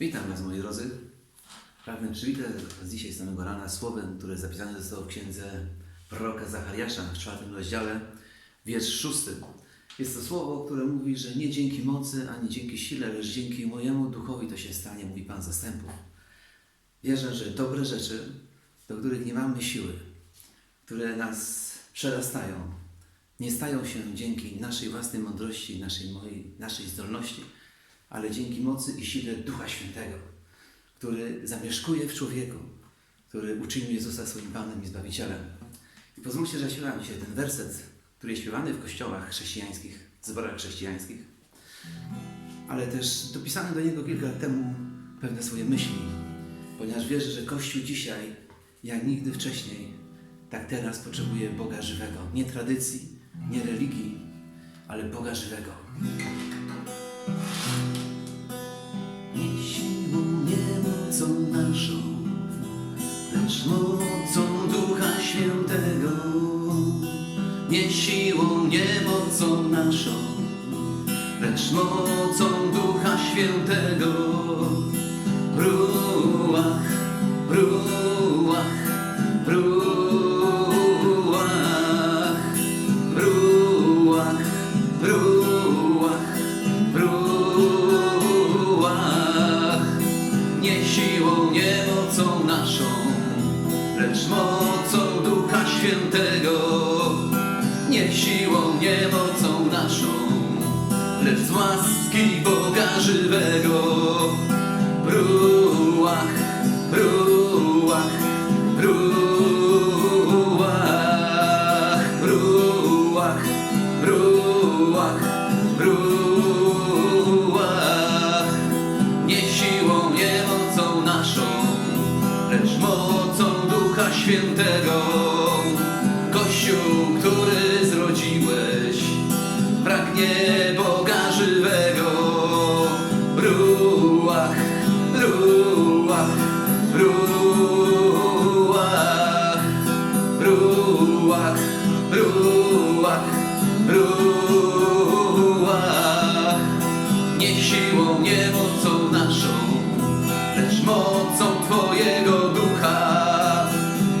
Witam Was moi drodzy. Pragnę przywitać Was dzisiaj z samego rana słowem, które zapisane zostało w księdze proroka Zachariasza w czwartym rozdziale, wiersz szósty. Jest to słowo, które mówi, że nie dzięki mocy ani dzięki sile, lecz dzięki mojemu duchowi to się stanie, mówi Pan zastępów. Wierzę, że dobre rzeczy, do których nie mamy siły, które nas przerastają, nie stają się dzięki naszej własnej mądrości, naszej, mojej, naszej zdolności, ale dzięki mocy i sile Ducha Świętego, który zamieszkuje w człowieku, który uczynił Jezusa swoim Panem i Zbawicielem. I pozwólcie, że śpiewam dzisiaj ten werset, który jest śpiewany w kościołach chrześcijańskich, zborach chrześcijańskich, ale też dopisałem do niego kilka lat temu pewne swoje myśli, ponieważ wierzę, że Kościół dzisiaj, jak nigdy wcześniej, tak teraz potrzebuje Boga żywego. Nie tradycji, nie religii, ale Boga żywego. Nie siłą, nie mocą naszą, lecz mocą Ducha Świętego. Nie siłą, nie mocą naszą, lecz mocą Ducha Świętego. Świętego. Nie siłą, nie mocą naszą, lecz z łaski Boga żywego. Ruach, ruach, ruach, ruach, ruach, ruach. Nie siłą, nie mocą naszą, lecz mocą Ducha Świętego. Pragnie Boga żywego. Ruach, ruach, ruach, ruach, ruach, ruach. Nie siłą, nie mocą naszą, lecz mocą Twojego Ducha.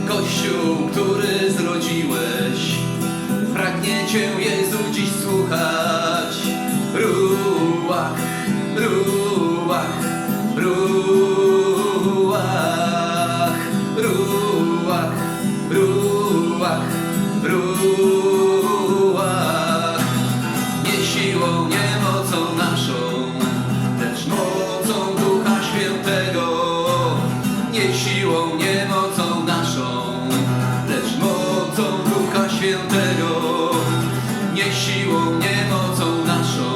Kościół, który zrodziłeś, pragnie Cię Jezu ruach. Nie siłą, nie mocą naszą, lecz mocą Ducha Świętego. Nie siłą, nie mocą naszą, lecz mocą Ducha Świętego. Nie siłą, nie mocą naszą,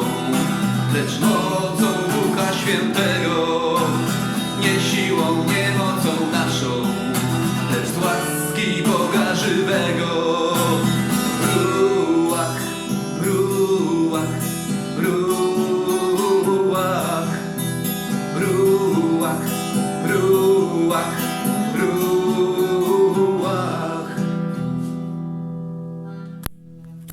lecz mocą Ducha Świętego. Nie siłą, nie mocą naszą, lecz z łaski Boga żywego.